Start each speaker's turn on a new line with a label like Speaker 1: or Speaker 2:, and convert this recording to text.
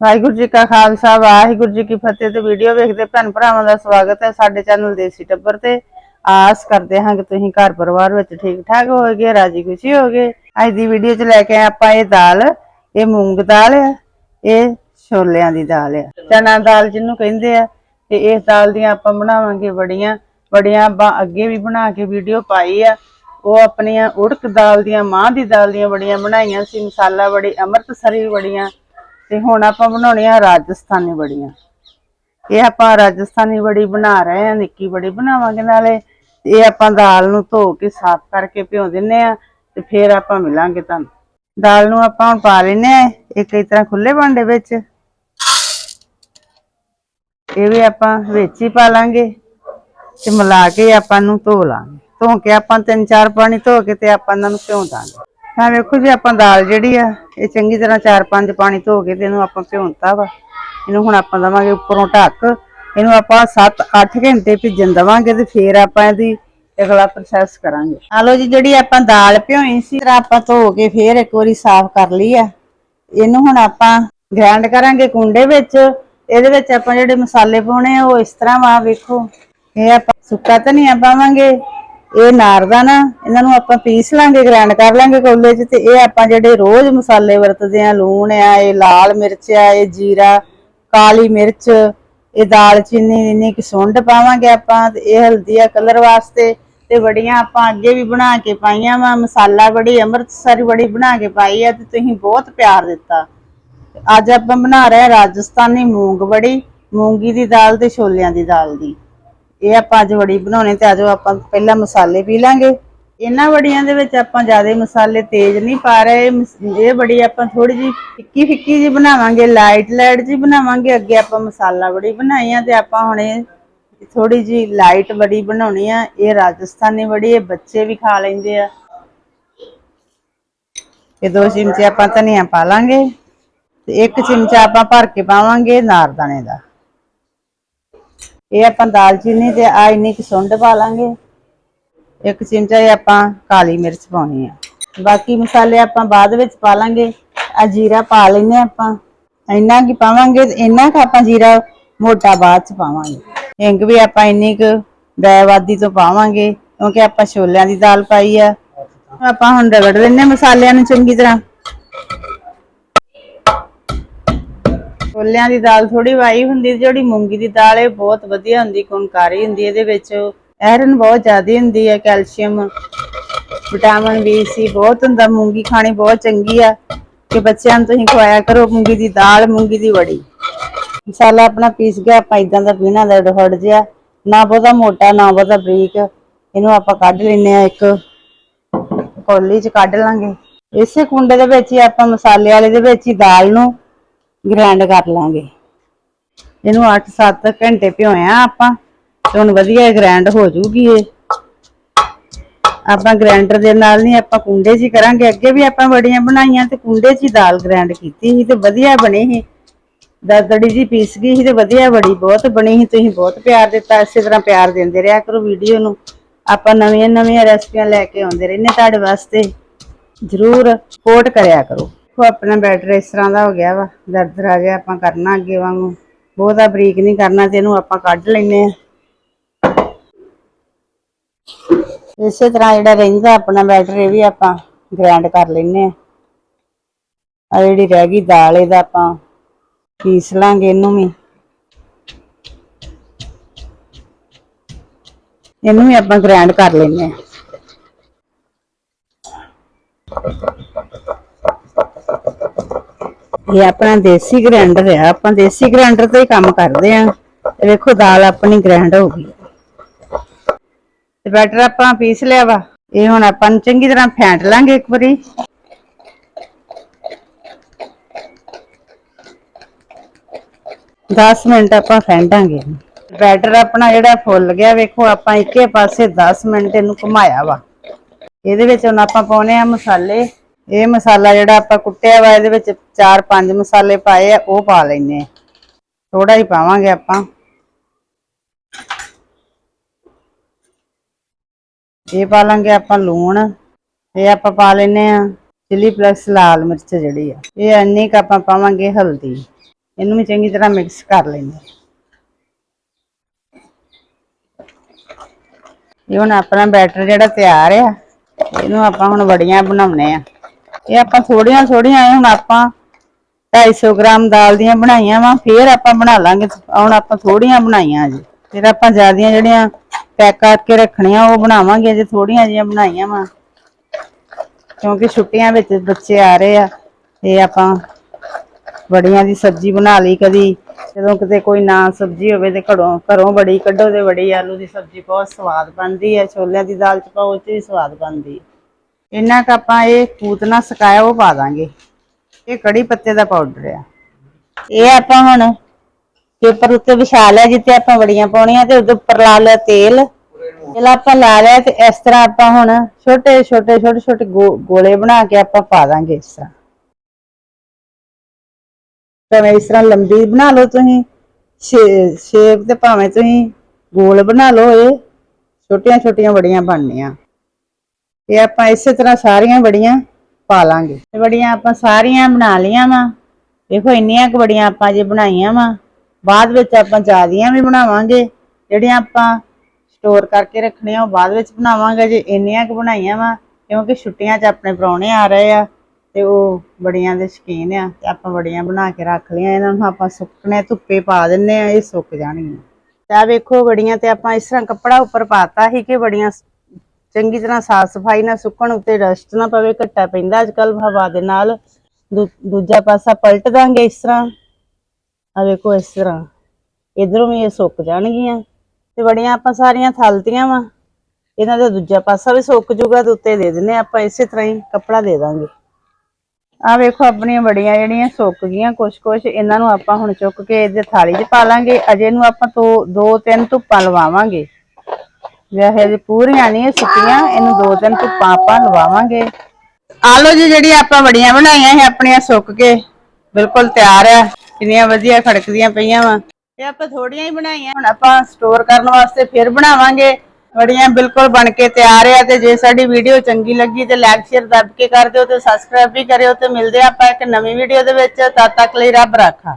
Speaker 1: ਵਾਹਿਗੁਰੂ ਜੀ ਕਾ ਖਾਲਸਾ, ਵਾਹਿਗੁਰੂ ਜੀ ਕੀ ਫਤਿਹ ਤੇ ਵੀਡੀਓ ਵੇਖਦੇ ਭੈਣ ਭਰਾਵਾਂ ਦਾ ਸਵਾਗਤ ਹੈ ਸਾਡੇ ਚੈਨਲ ਦੇਸੀ ਟੱਬਰ ਤੇ। ਆਸ ਕਰਦੇ ਹਾਂ ਕਿ ਤੁਸੀਂ ਘਰ ਪਰਿਵਾਰ ਵਿੱਚ ਠੀਕ ਠਾਕ ਹੋਵੋਗੇ, ਰਾਜੀ ਖੁਸ਼ੀ ਹੋਵੋਗੇ। ਅੱਜ ਦੀ ਵੀਡੀਓ 'ਚ ਲੈ ਕੇ ਆਏ ਆਪਾਂ ਇਹ ਦਾਲ, ਇਹ ਮੂੰਗ ਦਾਲ ਹੈ ਇਹ ਛੋਲਿਆਂ ਦੀ ਦਾਲ ਹੈ ਚਨਾ ਦਾਲ ਜਿਹਨੂੰ ਕਹਿੰਦੇ ਆ, ਤੇ ਇਸ ਦਾਲ ਦੀਆਂ ਆਪਾਂ ਬਣਾਵਾਂਗੇ ਬੜੀਆਂ ਬੜੀਆਂ ਆਪਾਂ ਅੱਗੇ ਵੀ ਬਣਾ ਕੇ ਵੀਡੀਓ ਪਾਈ ਆ। ਉਹ ਆਪਣੀਆਂ ਉੜਕ ਦਾਲ ਦੀਆਂ ਮਾਂ ਦੀ ਦਾਲ ਦੀਆਂ ਬੜੀਆਂ ਬਣਾਈਆਂ ਸੀ, ਮਸਾਲਾ ਬੜੀ ਅੰਮ੍ਰਿਤਸਰੀ ਬੜੀਆਂ ਤੇ ਹੁਣ ਆਪਾਂ ਬਣਾਉਣੇ ਆ ਰਾਜਸਥਾਨੀ ਬੜੀਆਂ ਇਹ ਆਪਾਂ ਰਾਜਸਥਾਨੀ ਬੜੀ ਬਣਾ ਰਹੇ ਹਾਂ ਨਿੱਕੀ ਬੜੀ ਬਣਾਵਾਂਗੇ ਨਾਲੇ। ਇਹ ਆਪਾਂ ਦਾਲ ਨੂੰ ਧੋ ਕੇ ਸਾਫ਼ ਕਰਕੇ ਭਿਉਂ ਦਿੰਨੇ ਆ ਤੇ ਫਿਰ ਆਪਾਂ ਮਿਲਾਂਗੇ ਤੁਹਾਨੂੰ। ਦਾਲ ਨੂੰ ਆਪਾਂ ਹੁਣ ਪਾ ਲੈਨੇ ਆ, ਇਹ ਕਈ ਤਰ੍ਹਾਂ ਖੁੱਲੇ ਭਾਂਡੇ ਵਿੱਚ। ਇਹ ਵੀ ਆਪਾਂ ਵਿੱਚ ਹੀ ਪਾ ਲਾਂਗੇ ਤੇ ਮਿਲਾ ਕੇ ਆਪਾਂ ਨੂੰ ਧੋ ਲਾਂਗੇ। ਧੋ ਕੇ ਆਪਾਂ ਤਿੰਨ ਚਾਰ ਪਾਣੀ ਧੋ ਕੇ ਤੇ ਆਪਾਂ ਇਹਨਾਂ ਨੂੰ ਭਿਉਂ ਦਾਂਗੇ। ਹਾਂ ਵੇਖੋ ਜੀ, ਆਪਾਂ ਦਾਲ ਜਿਹੜੀ ਆ, ਇਹ ਚੰਗੀ ਤਰ੍ਹਾਂ ਚਾਰ ਪੰਜ ਪਾਣੀ ਧੋ ਕੇ ਤੇ ਇਹਨੂੰ ਆਪਾਂ ਭਿਉਂਤਾ ਵਾ। ਇਹਨੂੰ ਹੁਣ ਆਪਾਂ ਦਵਾਂਗੇ ਉੱਪਰੋਂ ਢੱਕ। ਇਹਨੂੰ ਆਪਾਂ 7-8 ਘੰਟੇ ਭਿੱਜਣ ਦਵਾਂਗੇ ਤੇ ਫੇਰ ਆਪਾਂ ਇਹਦੀ ਅਗਲਾ ਪ੍ਰੋਸੈਸ ਕਰਾਂਗੇ। ਆ ਲੋ ਜੀ, ਜਿਹੜੀ ਆਪਾਂ ਦਾਲ ਭਿਓਈ ਸੀ ਤਰ੍ਹਾਂ ਆਪਾਂ ਧੋ ਕੇ ਫੇਰ ਇੱਕ ਵਾਰੀ ਸਾਫ਼ ਕਰ ਲਈ ਆ। ਇਹਨੂੰ ਹੁਣ ਆਪਾਂ ਗ੍ਰਾਈਂਡ ਕਰਾਂਗੇ ਕੁੰਡੇ ਵਿੱਚ। ਇਹਦੇ ਵਿੱਚ ਆਪਾਂ ਜਿਹੜੇ ਮਸਾਲੇ ਪਾਉਣੇ ਆ, ਉਹ ਇਸ ਤਰ੍ਹਾਂ ਵਾ, ਵੇਖੋ। ਇਹ ਆਪਾਂ ਸੁੱਕਾ ਧਨੀਆ ਪਾਵਾਂਗੇ। ਇਹ ਨਾਰਦਾਨਾ ਇਹਨਾਂ ਨੂੰ ਆਪਾਂ ਪੀਸ ਲਾਂਗੇ ਗ੍ਰਾਈਂਡ ਕਰ ਲਾਂਗੇ ਕੋਲੇ 'ਚ ਤੇ ਇਹ ਆਪਾਂ ਜਿਹੜੇ ਰੋਜ਼ ਮਸਾਲੇ ਵਰਤਦੇ ਆ ਲੂਣ ਆ, ਇਹ ਲਾਲ ਮਿਰਚ ਆ, ਇਹ ਜੀਰਾ, ਕਾਲੀ ਮਿਰਚ, ਇਹ ਦਾਲਚੀਨੀ ਇੰਨੀ ਕਿ ਸੁੰਡ ਪਾਵਾਂਗੇ ਆਪਾਂ ਤੇ ਇਹ ਹਲਦੀ ਆ ਕਲਰ ਵਾਸਤੇ ਤੇ ਬੜੀਆਂ ਆਪਾਂ ਅੱਗੇ ਵੀ ਬਣਾ ਕੇ ਪਾਈਆਂ ਵਾ, ਮਸਾਲਾ ਬੜੀ ਅੰਮ੍ਰਿਤਸਰੀ ਬੜੀ ਬਣਾ ਕੇ ਪਾਈ ਆ ਤੇ ਤੁਸੀਂ ਬਹੁਤ ਪਿਆਰ ਦਿੱਤਾ। ਅੱਜ ਆਪਾਂ ਬਣਾ ਰਹੇ ਹਾਂ ਰਾਜਸਥਾਨੀ ਮੂੰਗ ਬੜੀ ਮੂੰਗੀ ਦੀ ਦਾਲ ਤੇ ਛੋਲਿਆਂ ਦੀ ਦਾਲ ਦੀ। ਇਹ ਆਪਾਂ ਅੱਜ ਵੜੀ ਬਣਾਉਣੇ ਤੇ ਆਜੋ ਆਪਾਂ ਪਹਿਲਾਂ ਮਸਾਲੇ ਪੀ ਲਾਂਗੇ। ਇਹਨਾਂ ਵੜੀਆਂ ਦੇ ਵਿੱਚ ਆਪਾਂ ਜ਼ਿਆਦਾ ਮਸਾਲੇ ਤੇਜ਼ ਨਹੀਂ ਪਾ ਰਹੇ। ਮਸ- ਇਹ ਬੜੀ ਆਪਾਂ ਥੋੜੀ ਜੀ ਫਿੱਕੀ ਫਿੱਕੀ ਜੀ ਬਣਾਵਾਂਗੇ ਲਾਈਟ ਲਾਈਟ ਜੀ ਬਣਾਵਾਂਗੇ। ਅੱਗੇ ਆਪਾਂ ਮਸਾਲਾ ਬੜੀ ਬਣਾਈ ਆ ਤੇ ਆਪਾਂ ਹੁਣ ਇਹ ਥੋੜੀ ਜੀ ਲਾਈਟ ਬੜੀ ਬਣਾਉਣੀ ਆ। ਇਹ ਰਾਜਸਥਾਨੀ ਬੜੀ ਇਹ ਬੱਚੇ ਵੀ ਖਾ ਲੈਂਦੇ ਆ। ਇਹ ਦੋ ਚਮਚੇ ਆਪਾਂ ਧਨੀਆ ਪਾ ਲਾਂਗੇ। ਤੇ ਇੱਕ ਚਮਚਾ ਆਪਾਂ ਭਰ ਕੇ ਪਾਵਾਂਗੇ ਨਾਰਦਾਣੇ ਦਾ। ਇਹ ਆਪਾਂ ਦਾਲਚੀਨੀ ਤੇ ਆ ਇੰਨੀ ਕੁ ਸੁੰਡ ਪਾ ਲਾਂਗੇ। ਇੱਕ ਚਮਚਾ ਇਹ ਆਪਾਂ ਕਾਲੀ ਮਿਰਚ ਪਾਉਣੀ ਆ। ਬਾਕੀ ਮਸਾਲੇ ਆਪਾਂ ਬਾਅਦ ਵਿੱਚ ਪਾ ਲਾਂਗੇ। ਆ ਜੀਰਾ ਪਾ ਲੈਨੇ ਆਪਾਂ। ਇੰਨਾ ਕੀ ਪਾਵਾਂਗੇ ਤੇ ਇੰਨਾ ਕੁ ਆਪਾਂ ਜੀਰਾ ਮੋਟਾ ਬਾਅਦ ਚ ਪਾਵਾਂਗੇ। ਹਿੰਗ ਵੀ ਆਪਾਂ ਇੰਨੀ ਕੁ ਬੈਵਾਦੀ ਤੋਂ ਪਾਵਾਂਗੇ, ਕਿਉਂਕਿ ਆਪਾਂ ਛੋਲਿਆਂ ਦੀ ਦਾਲ ਪਾਈ ਆ। ਆਪਾਂ ਹੁਣ ਰਗੜ ਲੈਨੇ ਮਸਾਲਿਆਂ ਨੂੰ ਚੰਗੀ ਤਰ੍ਹਾਂ। ਛੋਲਿਆਂ ਦੀ ਦਾਲ ਥੋੜੀ ਵਾਈ ਹੁੰਦੀ ਜਿਹੜੀ ਮੂੰਗੀ ਦੀ ਦਾਲ ਇਹ ਬਹੁਤ ਵਧੀਆ ਹੁੰਦੀ, ਗੁਣਕਾਰੀ ਹੁੰਦੀ ਇਹਦੇ ਵਿੱਚ। ਆਇਰਨ ਬਹੁਤ ਜ਼ਿਆਦਾ ਹੁੰਦੀ ਹੈ, ਕੈਲਸ਼ੀਅਮ, ਵਿਟਾਮਿਨ ਬੀ ਸੀ ਬਹੁਤ ਹੁੰਦਾ, ਮੂੰਗੀ ਖਾਣੀ ਬਹੁਤ ਚੰਗੀ ਆ। ਕਿ ਬੱਚਿਆਂ ਨੂੰ ਤੁਸੀਂ ਖਵਾਇਆ ਕਰੋ ਮੂੰਗੀ ਦੀ ਦਾਲ, ਮੂੰਗੀ ਦੀ ਵੜੀ। ਮਸਾਲਾ ਆਪਣਾ ਪੀਸ ਗਿਆ, ਆਪਾਂ ਇਦਾਂ ਦਾ ਪੀਣਾ ਦਾ ਡਫੜ ਜਿਹਾ, ਨਾ ਬਹੁਤਾ ਮੋਟਾ, ਨਾ ਬਹੁਤਾ ਬਰੀਕ। ਇਹਨੂੰ ਆਪਾਂ ਕੱਢ ਲੈਨੇ ਆ ਇੱਕ ਕੌਲੀ ਚ ਕੱਢ ਲਾਂਗੇ। ਇਸੇ ਕੁੰਡੇ ਦੇ ਵਿੱਚ ਹੀ ਆਪਾਂ ਮਸਾਲੇ ਵਾਲੇ ਦੇ ਵਿੱਚ ਹੀ ਦਾਲ ਨੂੰ ਗ੍ਰਾਈਂਡ ਕਰ ਲਾਂਗੇ। ਇਹਨੂੰ 8-7 ਘੰਟੇ ਭਿਓਇਆ ਆਪਾਂ, ਤੇ ਹੁਣ ਵਧੀਆ ਗ੍ਰਾਈਂਡ ਹੋ ਜੂਗੀ ਇਹ। ਆਪਾਂ ਗ੍ਰਾਈਂਡਰ ਦੇ ਨਾਲ ਨਹੀਂ, ਆਪਾਂ ਕੁੰਡੇ 'ਚ ਹੀ ਕਰਾਂਗੇ। ਅੱਗੇ ਵੀ ਆਪਾਂ ਬੜੀਆਂ ਬਣਾਈਆਂ ਤੇ ਕੁੰਡੇ 'ਚ ਹੀ ਦਾਲ ਗ੍ਰਾਈਂਡ ਕੀਤੀ ਸੀ ਤੇ ਵਧੀਆ ਬਣੀ ਸੀ। ਦਰਦੜੀ ਜੀ ਪੀਸ ਗਈ ਸੀ ਤੇ ਵਧੀਆ ਬੜੀ, ਬਹੁਤ ਬਣੀ ਸੀ। ਤੁਸੀਂ ਬਹੁਤ ਪਿਆਰ ਦਿੱਤਾ, ਇਸੇ ਤਰ੍ਹਾਂ ਪਿਆਰ ਦਿੰਦੇ ਰਿਹਾ ਕਰੋ ਵੀਡੀਓ ਨੂੰ। ਆਪਾਂ ਨਵੀਆਂ ਨਵੀਆਂ ਰੈਸਪੀਆਂ ਲੈ ਕੇ ਆਉਂਦੇ ਰਹਿੰਦੇ ਤੁਹਾਡੇ ਵਾਸਤੇ। ਜ਼ਰੂਰ ਸਪੋਰਟ ਕਰਿਆ ਕਰੋ। ਉਹ ਆਪਣਾ ਬੈਟਰ ਇਸ ਤਰ੍ਹਾਂ ਦਾ ਹੋ ਗਿਆ ਵਾ। ਦਰਦਰਾ ਜਿਹਾ ਆਪਾਂ ਕਰਨਾ ਅੱਗੇ ਵਾਂਗੂ। ਬਹੁਤਾ ਬਰੀਕ ਨਹੀਂ ਕਰਨਾ ਤੇ ਇਹਨੂੰ ਆਪਾਂ ਕੱਢ ਲੈਨੇ ਆ। ਇਸੇ ਤਰ੍ਹਾਂ ਜਿਹੜਾ ਰਹਿੰਦਾ ਆਪਣਾ ਬੈਟਰ ਇਹ ਵੀ ਆਪਾਂ ਗ੍ਰਾਈਂਡ ਕਰ ਲੈਨੇ ਆ। ਆ ਜਿਹੜੀ ਰਹਿ ਗਈ ਦਾਲ ਇਹਦਾ ਆਪਾਂ ਪੀਸ ਲਾਂਗੇ ਇਹਨੂੰ ਵੀ। ਇਹਨੂੰ ਵੀ ਆਪਾਂ ਗ੍ਰਾਈਂਡ ਕਰ ਲੈਨੇ ਆ। ਇਹ ਆਪਣਾ ਦੇਸੀ ਗ੍ਰਾਈਂਡਰ ਆ। ਆਪਾਂ ਦੇਸੀ ਗ੍ਰਾਈਂਡਰ ਤੇ ਹੀ ਕੰਮ ਕਰਦੇ ਆ। ਤੇ ਵੇਖੋ, ਦਾਲ ਆਪਣੀ ਗ੍ਰਾਈਂਡ ਹੋ ਗਈ। ਤੇ ਬੈਟਰ ਆਪਾਂ ਪੀਸ ਲਿਆ ਵਾ। ਇਹ ਹੁਣ ਆਪਾਂ ਨੂੰ ਚੰਗੀ ਤਰ੍ਹਾਂ ਫੈਂਟ ਲਾਂਗੇ ਇੱਕ ਵਾਰੀ। ਦਸ ਮਿੰਟ ਆਪਾਂ ਫੈਂਟਾਂਗੇ। ਬੈਟਰ ਆਪਣਾ ਜਿਹੜਾ ਫੁੱਲ ਗਿਆ, ਵੇਖੋ, ਆਪਾਂ ਇੱਕੇ ਪਾਸੇ 10 ਮਿੰਟ ਇਹਨੂੰ ਘੁਮਾਇਆ ਵਾ। ਇਹਦੇ ਵਿੱਚ ਹੁਣ ਆਪਾਂ ਪਾਉਨੇ ਆ ਮਸਾਲੇ। ਇਹ ਮਸਾਲਾ ਜਿਹੜਾ ਆਪਾਂ ਕੁੱਟਿਆ ਵਾ, ਇਹਦੇ ਵਿੱਚ 4-5 ਮਸਾਲੇ ਪਾਏ ਆ, ਉਹ ਪਾ ਲੈਨੇ ਆ। ਥੋੜਾ ਹੀ ਪਾਵਾਂਗੇ ਆਪਾਂ। ਇਹ ਪਾ ਲਾਂਗੇ ਆਪਾਂ ਲੂਣ। ਇਹ ਆਪਾਂ ਪਾ ਲੈਨੇ ਆ ਚਿਲੀ ਪਲਸ ਲਾਲ ਮਿਰਚ ਜਿਹੜੀ ਆ। ਇਹ ਇੰਨੀ ਕੁ ਆਪਾਂ ਪਾਵਾਂਗੇ ਹਲਦੀ। ਇਹਨੂੰ ਵੀ ਚੰਗੀ ਤਰ੍ਹਾਂ ਮਿਕਸ ਕਰ ਲੈਂਦੇ ਇਹ ਹੁਣ ਆਪਣਾ ਬੈਟਰ ਜਿਹੜਾ ਤਿਆਰ ਆ, ਇਹਨੂੰ ਆਪਾਂ ਹੁਣ ਵੜੀਆਂ ਬਣਾਉਣੇ ਆ। ਇਹ ਆਪਾਂ ਥੋੜੀਆਂ ਥੋੜੀਆਂ ਇਹ ਹੁਣ ਆਪਾਂ 250 ਗ੍ਰਾਮ ਦਾਲ ਦੀਆਂ ਬਣਾਈਆਂ ਵਾ, ਫੇਰ ਆਪਾਂ ਬਣਾ ਲਾਂਗੇ। ਹੁਣ ਆਪਾਂ ਥੋੜੀਆਂ ਬਣਾਈਆਂ ਜੀ ਫਿਰ ਆਪਾਂ ਜਿਆਦੀਆਂ ਜਿਹੜੀਆਂ ਪੈਕ ਕਰਕੇ ਰੱਖਣੀਆਂ, ਉਹ ਬਣਾਵਾਂਗੇ ਜੇ ਥੋੜੀਆਂ ਜੀਆਂ ਬਣਾਈਆਂ ਵਾ। ਕਿਉਂਕਿ ਛੁੱਟੀਆਂ ਵਿੱਚ ਬੱਚੇ ਆ ਰਹੇ ਆ, ਤੇ ਆਪਾਂ ਬੜੀਆਂ ਦੀ ਸਬਜ਼ੀ ਬਣਾ ਲਈ ਕਦੀ। ਜਦੋਂ ਕਿਤੇ ਕੋਈ ਨਾ ਸਬਜ਼ੀ ਹੋਵੇ ਤੇ ਘਰੋਂ ਘਰੋਂ ਬੜੀ ਕੱਢੋ ਤੇ ਬੜੀ ਆਲੂ ਦੀ ਸਬਜ਼ੀ ਬਹੁਤ ਸਵਾਦ ਬਣਦੀ ਹੈ। ਛੋਲਿਆਂ ਦੀ ਦਾਲ ਚ ਪਾਓ, ਉਹ ਚ ਵੀ ਸਵਾਦ ਬਣਦੀ ਹੈ। ਇਹਨਾਂ ਕੁ ਆਪਾਂ ਇਹ ਕੂਤਨਾ ਸਕਾਇਆ ਉਹ ਪਾ ਦਾਂਗੇ। ਇਹ ਕੜੀ ਪੱਤੇ ਦਾ ਪਾਊਡਰ ਆ। ਇਹ ਆਪਾਂ ਹੁਣ ਪੇਪਰ ਉੱਤੇ ਵਿਛਾ ਲਿਆ ਜਿੱਤੇ ਆਪਾਂ ਵੜੀਆਂ ਪਾਉਣੀਆਂ ਤੇ ਉਹਦੇ ਉੱਪਰ ਲਾ ਲਿਆ ਤੇਲ। ਤੇਲ ਆਪਾਂ ਲਾ ਲਿਆ ਤੇ ਇਸ ਤਰ੍ਹਾਂ ਆਪਾਂ ਹੁਣ ਛੋਟੇ ਛੋਟੇ ਛੋਟੇ ਛੋਟੇ ਗੋ- ਗੋਲੇ ਬਣਾ ਕੇ ਆਪਾਂ ਪਾ ਦਾਂਗੇ ਇਸ ਤਰ੍ਹਾਂ। ਭਾਵੇਂ ਇਸ ਤਰ੍ਹਾਂ ਲੰਬੀ ਬਣਾ ਲਓ ਤੁਸੀਂ ਸ਼ੇਪ ਤੇ ਭਾਵੇਂ ਤੁਸੀਂ ਗੋਲ ਬਣਾ ਲਓ ਇਹ। ਛੋਟੀਆਂ ਛੋਟੀਆਂ ਵੜੀਆਂ ਬਣਨੀਆਂ। ਇਹ ਆਪਾਂ ਇਸੇ ਤਰ੍ਹਾਂ ਸਾਰੀਆਂ ਬੜੀਆਂ ਪਾ ਲਾਂਗੇ। ਬੜੀਆਂ ਆਪਾਂ ਸਾਰੀਆਂ ਬਣਾ ਲਈਆਂ ਵਾ। ਦੇਖੋ ਇੰਨੀਆਂ ਕੁ ਵੜੀਆਂ ਆਪਾਂ ਜੇ ਬਣਾਈਆਂ ਵਾ। ਬਾਅਦ ਵਿੱਚ ਆਪਾਂ ਜ਼ਿਆਦੀਆਂ ਵੀ ਬਣਾਵਾਂਗੇ। ਜਿਹੜੀਆਂ ਆਪਾਂ ਸਟੋਰ ਕਰਕੇ ਰੱਖਣੀਆਂ, ਉਹ ਬਾਅਦ ਵਿੱਚ ਬਣਾਵਾਂਗੇ ਜੇ ਇੰਨੀਆਂ ਕੁ ਬਣਾਈਆਂ ਵਾ। ਕਿਉਂਕਿ ਛੁੱਟੀਆਂ 'ਚ ਆਪਣੇ ਪ੍ਰਾਹੁਣੇ ਆ ਰਹੇ ਆ ਤੇ ਉਹ ਬੜੀਆਂ ਦੇ ਸ਼ੌਕੀਨ ਆ ਤੇ ਆਪਾਂ ਬੜੀਆਂ ਬਣਾ ਕੇ ਰੱਖ ਲਈਆਂ। ਇਹਨਾਂ ਨੂੰ ਆਪਾਂ ਸੁੱਕਣੇ ਧੁੱਪੇ ਪਾ ਦਿੰਨੇ ਆ, ਇਹ ਸੁੱਕ ਜਾਣਗੀਆਂ। ਤੇ ਆ ਵੇਖੋ ਬੜੀਆਂ ਤੇ ਆਪਾਂ ਇਸ ਤਰ੍ਹਾਂ ਕੱਪੜਾ ਉੱਪਰ ਪਾਤਾ ਸੀ ਕਿ ਬੜੀਆਂ ਚੰਗੀ ਤਰ੍ਹਾਂ ਸਾਫ਼ ਸਫ਼ਾਈ ਨਾਲ ਸੁੱਕਣ ਉੱਤੇ ਰਸਟ ਨਾ ਪਵੇ, ਘੱਟਾ ਪੈਂਦਾ ਅੱਜ ਕੱਲ ਹਵਾ ਦੇ ਨਾਲ। ਦੂ- ਦੂਜਾ ਪਾਸਾ ਪਲਟ ਦਾਂਗੇ ਇਸ ਤਰ੍ਹਾਂ। ਆ ਵੇਖੋ ਇਸ ਤਰ੍ਹਾਂ। ਇਧਰੋਂ ਵੀ ਇਹ ਸੁੱਕ ਜਾਣਗੀਆਂ। ਤੇ ਬੜੀਆਂ ਆਪਾਂ ਸਾਰੀਆਂ ਥਲਤੀਆਂ ਵਾ। ਇਹਨਾਂ ਦਾ ਦੂਜਾ ਪਾਸਾ ਵੀ ਸੁੱਕ ਜੂਗਾ ਤੇ ਉੱਤੇ ਦੇ ਦਿੰਨੇ ਆਪਾਂ, ਇਸੇ ਤਰ੍ਹਾਂ ਹੀ ਕੱਪੜਾ ਦੇ ਦਾਂਗੇ। ਆ ਵੇਖੋ ਆਪਣੀਆਂ ਬੜੀਆਂ ਜਿਹੜੀਆਂ ਸੁੱਕ ਗਈਆਂ ਕੁਛ ਕੁਛ ਇਹਨਾਂ ਨੂੰ ਆਪਾਂ ਹੁਣ ਚੁੱਕ ਕੇ ਇਹਦੇ ਥਾਲੀ 'ਚ ਪਾ ਲਾਂਗੇ। ਅਜੇ ਨੂੰ ਆਪਾਂ ਤੋਂ ਦੋ, ਤਿੰਨ ਧੁੱਪਾਂ ਲਵਾਵਾਂਗੇ। ਵੈਸੇ ਜੇ ਪੂਰੀਆਂ ਨਹੀਂ ਸੁੱਕੀਆਂ ਇਹਨੂੰ ਦੋ ਤਿੰਨ ਧੁੱਪਾਂ ਆਪਾਂ ਲਵਾਵਾਂਗੇ। ਆ ਲਓ ਜੀ, ਜਿਹੜੀ ਆਪਾਂ ਬੜੀਆਂ ਬਣਾਈਆਂ ਇਹ ਆਪਣੀਆਂ ਸੁੱਕ ਕੇ ਬਿਲਕੁਲ ਤਿਆਰ ਆ, ਕਿੰਨੀਆਂ ਵਧੀਆ ਖੜਕਦੀਆਂ ਪਈਆਂ ਵਾ। ਇਹ ਆਪਾਂ ਥੋੜੀਆਂ ਹੀ ਬਣਾਈਆਂ, ਹੁਣ ਆਪਾਂ ਸਟੋਰ ਕਰਨ ਵਾਸਤੇ ਫਿਰ ਬਣਾਵਾਂਗੇ। ਬੜੀਆਂ ਬਿਲਕੁਲ ਬਣ ਕੇ ਤਿਆਰ ਆ ਤੇ ਜੇ ਸਾਡੀ ਵੀਡੀਓ ਚੰਗੀ ਲੱਗੀ ਤੇ ਲਾਈਕ ਸ਼ੇਅਰ ਦੱਬ ਕੇ ਕਰ ਦਿਓ ਤੇ ਸਬਸਕ੍ਰਾਈਬ ਵੀ ਕਰਿਓ ਤੇ ਮਿਲਦੇ ਆਪਾਂ ਇੱਕ ਨਵੀਂ ਵੀਡੀਓ ਦੇ ਵਿੱਚ, ਤਦ ਤੱਕ ਲਈ ਰੱਬ ਰਾਖਾ।